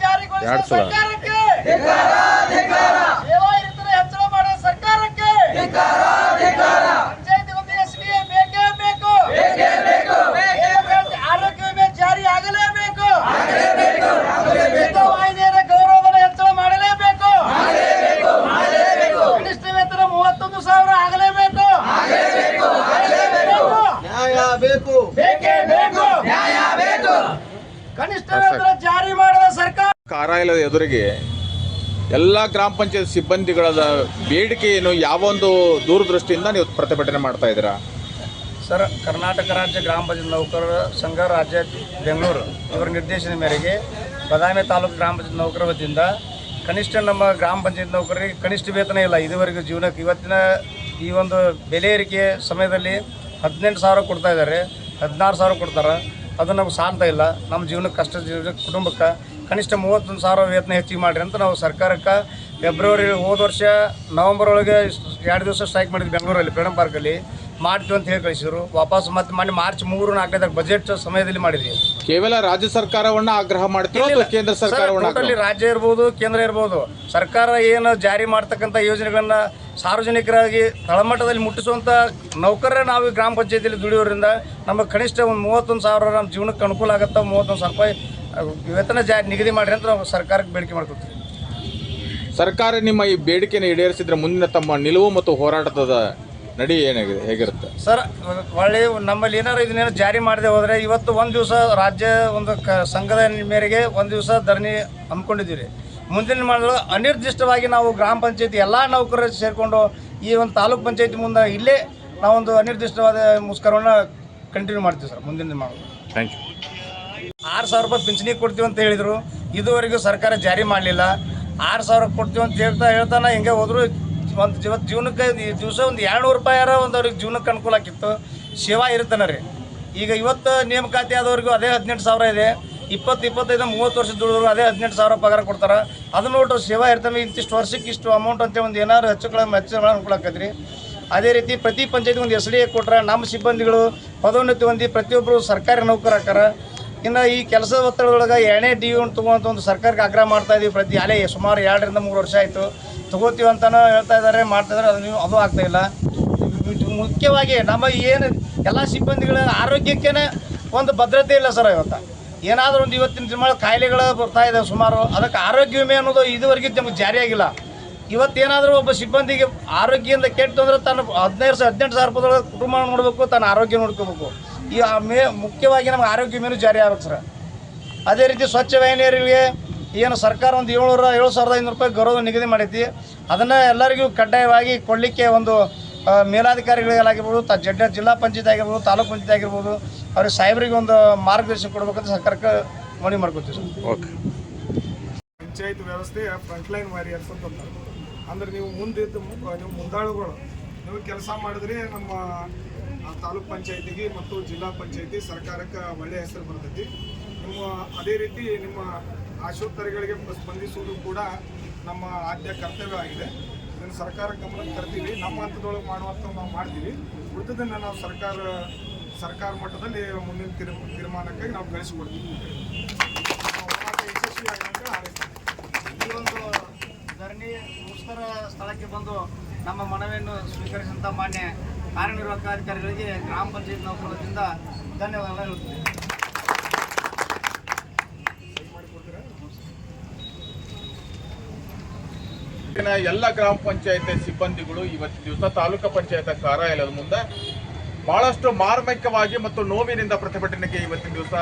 ಜಾರಿ ಮಾಡಿದ ಸರ್ಕಾರಕ್ಕೆ ಕನಿಷ್ಠ ವೇತನ ಜಾರಿ ಮಾಡಿದ ಸರ್ಕಾರ. ಕಾರ್ಯಾಲಯದ ಎದುರಿಗೆ ಎಲ್ಲ ಗ್ರಾಮ ಪಂಚಾಯತ್ ಸಿಬ್ಬಂದಿಗಳ ಬೇಡಿಕೆ ಬೇಡಿಕೆಯನ್ನು ಯಾವೊಂದು ದೂರದೃಷ್ಟಿಯಿಂದ ನೀವು ಪ್ರತಿಭಟನೆ ಮಾಡ್ತಾ ಇದ್ದೀರಾ? ಸರ್ ಕರ್ನಾಟಕ ರಾಜ್ಯ ಗ್ರಾಮ ಪಂಚಾಯತ್ ನೌಕರರ ಸಂಘ ರಾಜ್ಯ ಬೆಂಗಳೂರು. ಇವರ ನಿರ್ದೇಶನ ಮೇರೆಗೆ ಬದಾಮಿ ತಾಲೂಕು ಗ್ರಾಮ ಪಂಚಾಯತ್ ನೌಕರ ವತಿಯಿಂದ ಕನಿಷ್ಠ ನಮ್ಮ ಗ್ರಾಮ ಪಂಚಾಯತ್ ನೌಕರರಿಗೆ ಕನಿಷ್ಠ ವೇತನ ಇಲ್ಲ. ಇದುವರೆಗೂ ಜೀವನಕ್ಕೆ ಇವತ್ತಿನ ಈ ಒಂದು ಬೆಲೆ ಏರಿಕೆ ಸಮಯದಲ್ಲಿ ಹದಿನೆಂಟು ಸಾವಿರ ಕೊಡ್ತಾ ಇದ್ದಾರೆ. ಹದಿನಾರು ಸಾವಿರ ಕೊಡ್ತಾರೆ. ಅದು ನಮ್ಗೆ ಸಾಲ್ತಾ ಇಲ್ಲ. ನಮ್ಮ ಜೀವನಕ್ಕೆ ಕಷ್ಟ ಜೀವನ ಕುಟುಂಬಕ್ಕೆ ಕನಿಷ್ಠ ಮೂವತ್ತೊಂದು ಸಾವಿರ ವೇತನ ಹೆಚ್ಚಿಗೆ ಮಾಡಿರಿ ಅಂತ ನಾವು ಸರ್ಕಾರಕ್ಕೆ ಫೆಬ್ರವರಿ ಹೋದ ವರ್ಷ ನವಂಬರ್ ಒಳಗೆ ಎರಡು ದಿವಸ ಸ್ಟ್ರೈಕ್ ಮಾಡಿದ್ವಿ ಬೆಂಗಳೂರಲ್ಲಿ ಫ್ರೀಡಮ್ ಪಾರ್ಕಲ್ಲಿ ಮಾಡ್ತೀವಿ ಅಂತ ಹೇಳಿ ಕಳಿಸಿದ್ರು. ವಾಪಸ್ ಮತ್ತೆ ಮೊನ್ನೆ ಮಾರ್ಚ್ ಮೂರು ನಾಲ್ಕನೇದಾಗ ಬಜೆಟ್ ಸಮಯದಲ್ಲಿ ಮಾಡಿದ್ವಿ. ಕೇವಲ ರಾಜ್ಯ ಸರ್ಕಾರವನ್ನ ಆಗ್ರಹ ಮಾಡ್ತೀವಿ ಅಥವಾ ಕೇಂದ್ರ ಸರ್ಕಾರವನ್ನ ಟೋಟಲಿ ಆಗ್ರಹ ರಾಜ್ಯ ಇರ್ಬೋದು ಕೇಂದ್ರ ಇರ್ಬೋದು. ಸರ್ಕಾರ ಏನು ಜಾರಿ ಮಾಡ್ತಕ್ಕಂಥ ಯೋಜನೆಗಳನ್ನ ಸಾರ್ವಜನಿಕರಾಗಿ ತಳಮಟ್ಟದಲ್ಲಿ ಮುಟ್ಟಿಸುವಂಥ ನೌಕರರೇ ನಾವು ಈ ಗ್ರಾಮ ಪಂಚಾಯತಿಯಲ್ಲಿ ದುಡಿಯೋದ್ರಿಂದ ನಮಗೆ ಕನಿಷ್ಠ ಒಂದು ಮೂವತ್ತೊಂದು ಸಾವಿರ ನಮ್ಮ ಜೀವನಕ್ಕೆ ಅನುಕೂಲ ಆಗುತ್ತೆ? ಮೂವತ್ತೊಂದು ಸಾವಿರ ರೂಪಾಯಿ ಅಹ್, ವೇತನ ಜಾರಿ ನಿಗದಿ ಮಾಡಿರಿ ಅಂತ ನಾವು ಸರ್ಕಾರಕ್ಕೆ ಬೇಡಿಕೆ ಮಾಡ್ಕೊತೀವಿ ಸರ್ಕಾರ ನಿಮ್ಮ ಈ ಬೇಡಿಕೆಯನ್ನು ಈಡೇರಿಸಿದ್ರೆ ಮುಂದಿನ ತಮ್ಮ ನಿಲುವು ಮತ್ತು ಹೋರಾಟದ ನಡಿ ಏನಾಗಿದೆ ಹೇಗಿರುತ್ತೆ? ಸರ್ ಒಳ್ಳೆ ನಮ್ಮಲ್ಲಿ ಏನಾರು ಇದನ್ನೇನು ಜಾರಿ ಮಾಡದೆ ಹೋದ್ರೆ ಇವತ್ತು ಒಂದು ದಿವಸ ರಾಜ್ಯ ಒಂದು ಕ ಸಂಘದ ಮೇರೆಗೆ ಒಂದು ದಿವಸ ಧರಣಿ ಹಮ್ಮಿಕೊಂಡಿದ್ದೀವಿ. ಮುಂದಿನ ಮಾಡಲು ಅನಿರ್ದಿಷ್ಟವಾಗಿ ನಾವು ಗ್ರಾಮ ಪಂಚಾಯತಿ ಎಲ್ಲ ನೌಕರರು ಸೇರಿಕೊಂಡು ಈ ಒಂದು ತಾಲೂಕ್ ಪಂಚಾಯತಿ ಮುಂದೆ ಇಲ್ಲೇ ನಾವೊಂದು ಅನಿರ್ದಿಷ್ಟವಾದ ಮುಸ್ಕರವನ್ನು ಕಂಟಿನ್ಯೂ ಮಾಡ್ತೀವಿ ಸರ್ ಮುಂದಿನ ಮಾಡೋದು ಥ್ಯಾಂಕ್ ಯು ಆರು ಸಾವಿರ ರೂಪಾಯಿ ಪಿಂಚಣಿ ಕೊಡ್ತೀವಿ ಅಂತ ಹೇಳಿದರು. ಇದುವರೆಗೂ ಸರ್ಕಾರ ಜಾರಿ ಮಾಡಲಿಲ್ಲ. ಆರು ಸಾವಿರ ಕೊಡ್ತೀವಿ ಅಂತ ಹೇಳ್ತಾ ಹೇಳ್ತಾನೆ ಹಿಂಗೆ ಹೋದ್ರು ಒಂದು ಜೀವ ಜೀವನಕ್ಕೆ ದಿವಸ ಒಂದು ಎರಡುನೂರು ರೂಪಾಯಾರ ಒಂದು ಅವ್ರಿಗೆ ಜೀವನಕ್ಕೆ ಅನುಕೂಲ ಆಗಿತ್ತು. ಸೇವಾ ಇರ್ತಾನೆ ರೀ. ಈಗ ಇವತ್ತು ನೇಮಕಾತಿ ಆದವ್ರಿಗೂ ಅದೇ ಹದಿನೆಂಟು ಸಾವಿರ ಇದೆ. ಇಪ್ಪತ್ತು, ಇಪ್ಪತ್ತೈದು, ಮೂವತ್ತು ವರ್ಷದ ದುಡಿದ್ರು ಅದೇ ಹದಿನೆಂಟು ಸಾವಿರ ಪಗಾರ ಕೊಡ್ತಾರೆ. ಅದನ್ನ ನೋಡ್ರಿ ಸೇವಾ ಇರ್ತವೆ, ಇಂತಿಷ್ಟು ವರ್ಷಕ್ಕೆ ಇಷ್ಟು ಅಮೌಂಟ್ ಅಂತ ಒಂದು ಏನಾದ್ರು ಹೆಚ್ಚು ಕಡಿಮೆ ಹೆಚ್ಚು ಅನುಕೂಲ ರೀ ಅದೇ ರೀತಿ ಪ್ರತಿ ಪಂಚಾಯತ್ ಒಂದು ಎಸ್ ಡಿ ಎ ಕೊಟ್ರೆ ನಮ್ಮ ಸಿಬ್ಬಂದಿಗಳು ಪದೋನ್ನತಿ ಹೊಂದಿ ಪ್ರತಿಯೊಬ್ಬರು ಸರ್ಕಾರಿ ನೌಕರ ಹಾಕಾರ ಇನ್ನು ಈ ಕೆಲಸದ ಒತ್ತಡದೊಳಗೆ ಎರಡನೇ ಡಿ ಯು ತಗೋಂತ ಒಂದು ಸರ್ಕಾರಕ್ಕೆ ಆಗ್ರಹ ಮಾಡ್ತಾ ಇದೀವಿ ಪ್ರತಿ ಅಲೆ ಸುಮಾರು ಎರಡರಿಂದ ಮೂರು ವರ್ಷ ಆಯಿತು. ತಗೋತೀವಿ ಅಂತಲೂ ಹೇಳ್ತಾ ಇದ್ದಾರೆ ಮಾಡ್ತಾ ಇದ್ದಾರೆ ಅದು ಅದು ಆಗ್ತಾ ಇಲ್ಲ. ಮುಖ್ಯವಾಗಿ ನಮ್ಮ ಏನು ಎಲ್ಲ ಸಿಬ್ಬಂದಿಗಳ ಆರೋಗ್ಯಕ್ಕೇ ಒಂದು ಭದ್ರತೆ ಇಲ್ಲ ಸರ್ ಇವತ್ತು. ಏನಾದರೂ ಒಂದು ಇವತ್ತಿನ ದಿನ ಕಾಯಿಲೆಗಳು ಬರ್ತಾ ಇದ್ದಾವೆ ಸುಮಾರು. ಅದಕ್ಕೆ ಆರೋಗ್ಯ ವಿಮೆ ಅನ್ನೋದು ಇದುವರೆಗೂ ನಮಗೆ ಜಾರಿಯಾಗಿಲ್ಲ. ಇವತ್ತೇನಾದರೂ ಒಬ್ಬ ಸಿಬ್ಬಂದಿಗೆ ಆರೋಗ್ಯದಿಂದ ಕೆಟ್ಟು ಅಂದ್ರೆ ತನ್ನ ಹದಿನೈದು ಸಾವಿರ, ಹದಿನೆಂಟು ಸಾವಿರ ರೂಪಾಯಿ ಕುಟುಂಬ ನೋಡಬೇಕು, ತನ್ನ ಆರೋಗ್ಯ ನೋಡ್ಕೋಬೇಕು. ಈ ಮೇ, ಮುಖ್ಯವಾಗಿ ನಮ್ಗೆ ಆರೋಗ್ಯ ವಿಮೆನೂ ಜಾರಿ ಆಗ್ಬೇಕು ಸರ್. ಅದೇ ರೀತಿ ಸ್ವಚ್ಛ ವಾಹಿನಿಯರಿಗೆ ಏನು ಸರ್ಕಾರ ಒಂದು ಏಳ್ನೂರ, ಏಳು ಸಾವಿರದ ಐನೂರು ರೂಪಾಯಿ ಗೌರವ ನಿಗದಿ ಮಾಡೈತಿ. ಅದನ್ನು ಎಲ್ಲರಿಗೂ ಕಡ್ಡಾಯವಾಗಿ ಕೊಡಲಿಕ್ಕೆ ಒಂದು ಮೇಲಾಧಿಕಾರಿಗಳಾಗಿರ್ಬೋದು ತ ಜಡ್ಡ ಜಿಲ್ಲಾ ಪಂಚಾಯತ್ ಆಗಿರ್ಬೋದು, ತಾಲೂಕು ಪಂಚಾಯತ್ ಆಗಿರ್ಬೋದು, ಅವ್ರಿಗೆ ಸಾಹೇಬರಿಗೆ ಒಂದು ಮಾರ್ಗದರ್ಶನ ಕೊಡಬೇಕಂತ ಸರ್ಕಾರಕ್ಕೆ ಮನವಿ ಮಾಡ್ಕೊತೀವಿ ಸರ್. ಓಕೆ ಪಂಚಾಯತ್ ವ್ಯವಸ್ಥೆಯ ಫ್ರಂಟ್ಲೈನ್ ವಾರಿಯರ್ಸ್ ಅಂತ. ಅಂದ್ರೆ ನೀವು ಮುಂದಿದ್ದ ನೀವು ಮುಂದಾಳುಗಳು. ನೀವು ಕೆಲಸ ಮಾಡಿದ್ರೆ ನಮ್ಮ ತಾಲೂಕ್ ಪಂಚಾಯತಿಗೆ ಮತ್ತು ಜಿಲ್ಲಾ ಪಂಚಾಯತಿ ಸರ್ಕಾರಕ್ಕೆ ಒಳ್ಳೆಯ ಹೆಸರು ಬರ್ತೈತಿ. ನಿಮ್ಮ, ಅದೇ ರೀತಿ ನಿಮ್ಮ ಆಶೋತ್ತರಗಳಿಗೆ ಸ್ಪಂದಿಸುವುದು ಕೂಡ ನಮ್ಮ ಆದ್ಯ ಕರ್ತವ್ಯ ಆಗಿದೆ. ಇದನ್ನು ಸರ್ಕಾರ ಗಮನಕ್ಕೆ ತರ್ತೀವಿ. ನಮ್ಮ ಹಂತದೊಳಗೆ ಮಾಡುವಂಥ ನಾವು ಮಾಡ್ತೀವಿ. ಉಳಿದದನ್ನು ನಾವು ಸರ್ಕಾರ ಸರ್ಕಾರ ಮಟ್ಟದಲ್ಲಿ ಮುಂದಿನ ತೀರ್ ತೀರ್ಮಾನಕ್ಕಾಗಿ ನಾವು ಗಳಿಸಿಕೊಡ್ತೀವಿ ನಾವು ಹೋರಾಟ ಯಶಸ್ವಿಯಾಗಲಿ ಅಂತ ಹಾರೈಸ್ತೀವಿ. ಈ ಒಂದು ಧರಣಿ ಮುಷ್ಕರ ಸ್ಥಳಕ್ಕೆ ಬಂದು ನಮ್ಮ ಮನವಿಯನ್ನು ಸ್ವೀಕರಿಸಿದಂಥ ಮಾನ್ಯ ಕಾರ್ಯನಿರ್ವಾಹಕ ಅಧಿಕಾರಿಗಳಿಗೆ ಗ್ರಾಮ ಪಂಚಾಯತ್ ನೌಕರದಿಂದ ಧನ್ಯವಾದ ಧನ್ಯವಾದಗಳು ಹೇಳುತ್ತೇನೆ ಎಲ್ಲ ಗ್ರಾಮ ಪಂಚಾಯತ್ ಸಿಬ್ಬಂದಿಗಳು ಇವತ್ತು ದಿವಸ ತಾಲೂಕು ಪಂಚಾಯತ್ ಕಾರ್ಯಾಲಯದ ಮುಂದೆ ಬಹಳಷ್ಟು ಮಾರ್ಮಿಕವಾಗಿ ಮತ್ತು ನೋವಿನಿಂದ ಪ್ರತಿಭಟನೆಗೆ ಇವತ್ತಿನ ದಿವಸ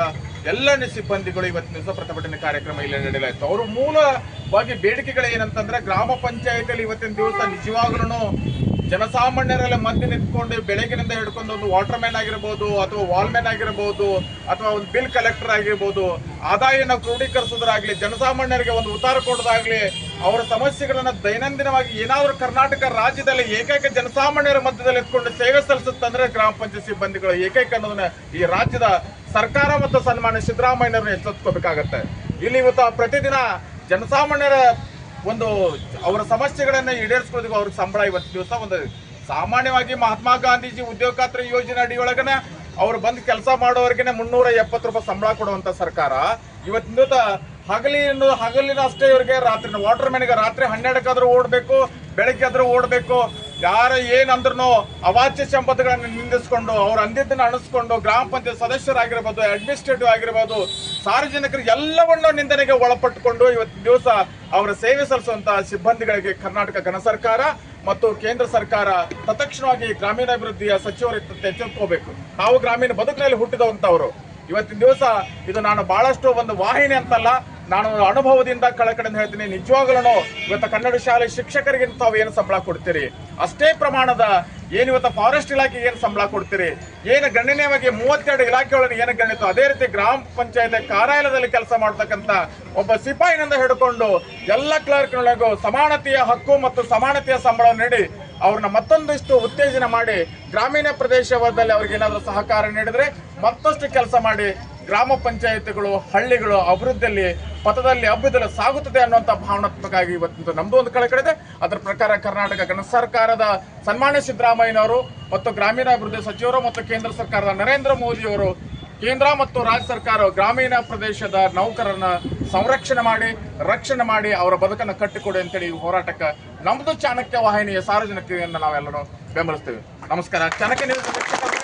ಎಲ್ಲ ಸಿಬ್ಬಂದಿಗಳು ಇವತ್ತಿನ ದಿವಸ ಪ್ರತಿಭಟನೆ ಕಾರ್ಯಕ್ರಮ ಇಲ್ಲಿ ನಡೆಯಲಾಯಿತು. ಅವರು ಮೂಲವಾಗಿ ಬೇಡಿಕೆಗಳು ಏನಂತಂದ್ರೆ ಗ್ರಾಮ ಪಂಚಾಯತಿಯಲ್ಲಿ ಇವತ್ತಿನ ದಿವಸ ನಿಜವಾಗ್ಲೂ ಜನಸಾಮಾನ್ಯರೆಲ್ಲ ಮಂದಿ ನಿಂತ್ಕೊಂಡು ಬೆಳಗಿನಿಂದ ಹಿಡ್ಕೊಂಡು ಒಂದು ವಾಟರ್ ಮ್ಯಾನ್ ಆಗಿರ್ಬೋದು ಅಥವಾ ವಾಲ್ಮ್ಯಾನ್ ಆಗಿರ್ಬೋದು ಅಥವಾ ಒಂದು ಬಿಲ್ ಕಲೆಕ್ಟರ್ ಆಗಿರ್ಬೋದು ಆದಾಯನ ಕ್ರೋಢೀಕರಿಸೋದಾಗ್ಲಿ ಜನಸಾಮಾನ್ಯರಿಗೆ ಒಂದು ಉತ್ತಾರ ಕೊಡೋದಾಗ್ಲಿ ಅವರ ಸಮಸ್ಯೆಗಳನ್ನ ದೈನಂದಿನವಾಗಿ ಏನಾದರೂ ಕರ್ನಾಟಕ ರಾಜ್ಯದಲ್ಲಿ ಏಕೈಕ ಜನಸಾಮಾನ್ಯರ ಮಧ್ಯದಲ್ಲಿ ಎತ್ಕೊಂಡು ಸೇವೆ ಸಲ್ಲಿಸುತ್ತಂದ್ರೆ ಗ್ರಾಮ ಪಂಚಾಯತ್ ಸಿಬ್ಬಂದಿಗಳು ಏಕೈಕ ಅನ್ನೋದನ್ನ ಈ ರಾಜ್ಯದ ಸರ್ಕಾರ ಮತ್ತು ಸನ್ಮಾನ್ಯ ಸಿದ್ದರಾಮಯ್ಯನವ್ರನ್ನ ಎಚ್ಚೆತ್ಕೋಬೇಕಾಗತ್ತೆ ಇಲ್ಲಿ ಇವತ್ತು ಪ್ರತಿದಿನ ಜನಸಾಮಾನ್ಯರ ಒಂದು ಅವರ ಸಮಸ್ಯೆಗಳನ್ನ ಈಡೇರಿಸ್ಕೊಳ್ಳೋದಕ್ಕೆ ಅವ್ರಿಗೆ ಸಂಬಳ ಇವತ್ತು ದಿವಸ ಒಂದು ಸಾಮಾನ್ಯವಾಗಿ ಮಹಾತ್ಮ ಗಾಂಧೀಜಿ ಉದ್ಯೋಗ ಖಾತ್ರಿ ಯೋಜನೆ ಅಡಿಯೊಳಗನೆ ಅವ್ರು ಬಂದು ಕೆಲಸ ಮಾಡೋರಿಗೆ ಮುನ್ನೂರ ಎಪ್ಪತ್ತು ರೂಪಾಯಿ ಸಂಬಳ ಕೊಡುವಂತ ಸರ್ಕಾರ. ಇವತ್ತಿನ ಹಗಲಿ ಹಗಲಿನ ಹಗಲಿನ ಅಷ್ಟೇ ಇವರಿಗೆ ರಾತ್ರಿ ವಾಟರ್ ಮ್ಯಾನ್ಗೆ ರಾತ್ರಿ ಹನ್ನೆರಡಕ್ಕಾದ್ರೂ ಓಡಬೇಕು ಬೆಳಗ್ಗೆ ಆದ್ರೂ ಓಡಬೇಕು. ಯಾರ ಏನಂದ್ರೂ ಅವಾಚ್ಯ ಸಂಪತ್ತುಗಳನ್ನು ನಿಂದಿಸ್ಕೊಂಡು ಅವ್ರು ಅಂದಿದ್ದನ್ನು ಅಣಿಸ್ಕೊಂಡು ಗ್ರಾಮ ಪಂಚಾಯತ್ ಸದಸ್ಯರಾಗಿರ್ಬೋದು ಅಡ್ಮಿನಿಸ್ಟ್ರೇಟಿವ್ ಆಗಿರ್ಬೋದು, ಸಾರ್ವಜನಿಕರು ಎಲ್ಲವನ್ನೂ ನಿಂದನೆಗೆ ಒಳಪಟ್ಟುಕೊಂಡು ಇವತ್ತು ದಿವಸ ಅವರ ಸೇವೆ ಸಲ್ಲಿಸುವಂತಹ ಸಿಬ್ಬಂದಿಗಳಿಗೆ ಕರ್ನಾಟಕ ಘನ ಸರ್ಕಾರ ಮತ್ತು ಕೇಂದ್ರ ಸರ್ಕಾರ ತತ್ಕ್ಷಣವಾಗಿ ಗ್ರಾಮೀಣಾಭಿವೃದ್ಧಿಯ ಸಚಿವರು ಎಚ್ಚೆತ್ಕೋಬೇಕು ನಾವು ಗ್ರಾಮೀಣ ಬದುಕಿನಲ್ಲಿ ಹುಟ್ಟಿದವಂಥವರು ಇವತ್ತಿನ ದಿವಸ ಇದು ನಾನು ಬಹಳಷ್ಟು ಒಂದು ವಾಹಿನಿ ಅಂತಲ್ಲ ನಾನು ಅನುಭವದಿಂದ ಕಳಕಡೆಯಿಂದ ಹೇಳ್ತೀನಿ. ನಿಜವಾಗ್ಲೂ ಇವತ್ತು ಕನ್ನಡ ಶಾಲೆ ಶಿಕ್ಷಕರಿಗೆ ತಾವು ಏನು ಸಂಬಳ ಕೊಡ್ತೀರಿ? ಅಷ್ಟೇ ಪ್ರಮಾಣದ ಏನು ಇವತ್ತು ಫಾರೆಸ್ಟ್ ಇಲಾಖೆಗೆ ಏನು ಸಂಬಳ ಕೊಡ್ತೀರಿ? ಏನು ಗಣನೀಯವಾಗಿ ಮೂವತ್ತೆರಡು ಇಲಾಖೆಗಳನ್ನು ಏನು ಗಣಿತು ಅದೇ ರೀತಿ ಗ್ರಾಮ ಪಂಚಾಯತ್ ಕಾರ್ಯಾಲಯದಲ್ಲಿ ಕೆಲಸ ಮಾಡ್ತಕ್ಕಂಥ ಒಬ್ಬ ಸಿಪಾಯಿನಿಂದ ಹಿಡ್ಕೊಂಡು ಎಲ್ಲ ಕ್ಲರ್ಕ್ನೊಳಗೂ ಸಮಾನತೆಯ ಹಕ್ಕು ಮತ್ತು ಸಮಾನತೆಯ ಸಂಬಳ ನೀಡಿ ಅವ್ರನ್ನ ಮತ್ತೊಂದಿಷ್ಟು ಉತ್ತೇಜನ ಮಾಡಿ ಗ್ರಾಮೀಣ ಪ್ರದೇಶದಲ್ಲಿ ಅವ್ರಿಗೆ ಏನಾದರೂ ಸಹಕಾರ ನೀಡಿದ್ರೆ ಮತ್ತಷ್ಟು ಕೆಲಸ ಮಾಡಿ ಗ್ರಾಮ ಪಂಚಾಯತ್ಗಳು, ಹಳ್ಳಿಗಳು ಅಭಿವೃದ್ಧಿಯಲ್ಲಿ, ಪಥದಲ್ಲಿ ಅಭಿವೃದ್ಧಿ ಸಾಗುತ್ತದೆ ಅನ್ನುವಂಥ ಭಾವನಾತ್ಮಕವಾಗಿ ಇವತ್ತು ನಮ್ದು ಒಂದು ಕಳೆ ಕಡೆದೆ ಅದರ ಪ್ರಕಾರ ಕರ್ನಾಟಕ ಗಣ ಸರ್ಕಾರದ ಸನ್ಮಾನ್ಯ ಸಿದ್ದರಾಮಯ್ಯನವರು ಮತ್ತು ಗ್ರಾಮೀಣಾಭಿವೃದ್ಧಿ ಸಚಿವರು ಮತ್ತು ಕೇಂದ್ರ ಸರ್ಕಾರದ ನರೇಂದ್ರ ಮೋದಿಯವರು ಕೇಂದ್ರ ಮತ್ತು ರಾಜ್ಯ ಸರ್ಕಾರ ಗ್ರಾಮೀಣ ಪ್ರದೇಶದ ನೌಕರರನ್ನ ಸಂರಕ್ಷಣೆ ಮಾಡಿ, ರಕ್ಷಣೆ ಮಾಡಿ ಅವರ ಬದುಕನ್ನು ಕಟ್ಟಿಕೊಡಿ ಅಂತೇಳಿ ಈ ಹೋರಾಟಕ್ಕೆ ನಮ್ಮದು ಚಾಣಕ್ಯ ವಾಹಿನಿಯ ಸಾರ್ವಜನಿಕರನ್ನ ನಾವೆಲ್ಲರೂ ಬೆಂಬಲಿಸ್ತೇವೆ. ನಮಸ್ಕಾರ. ಚಾಣಕ್ಯ ನಾನು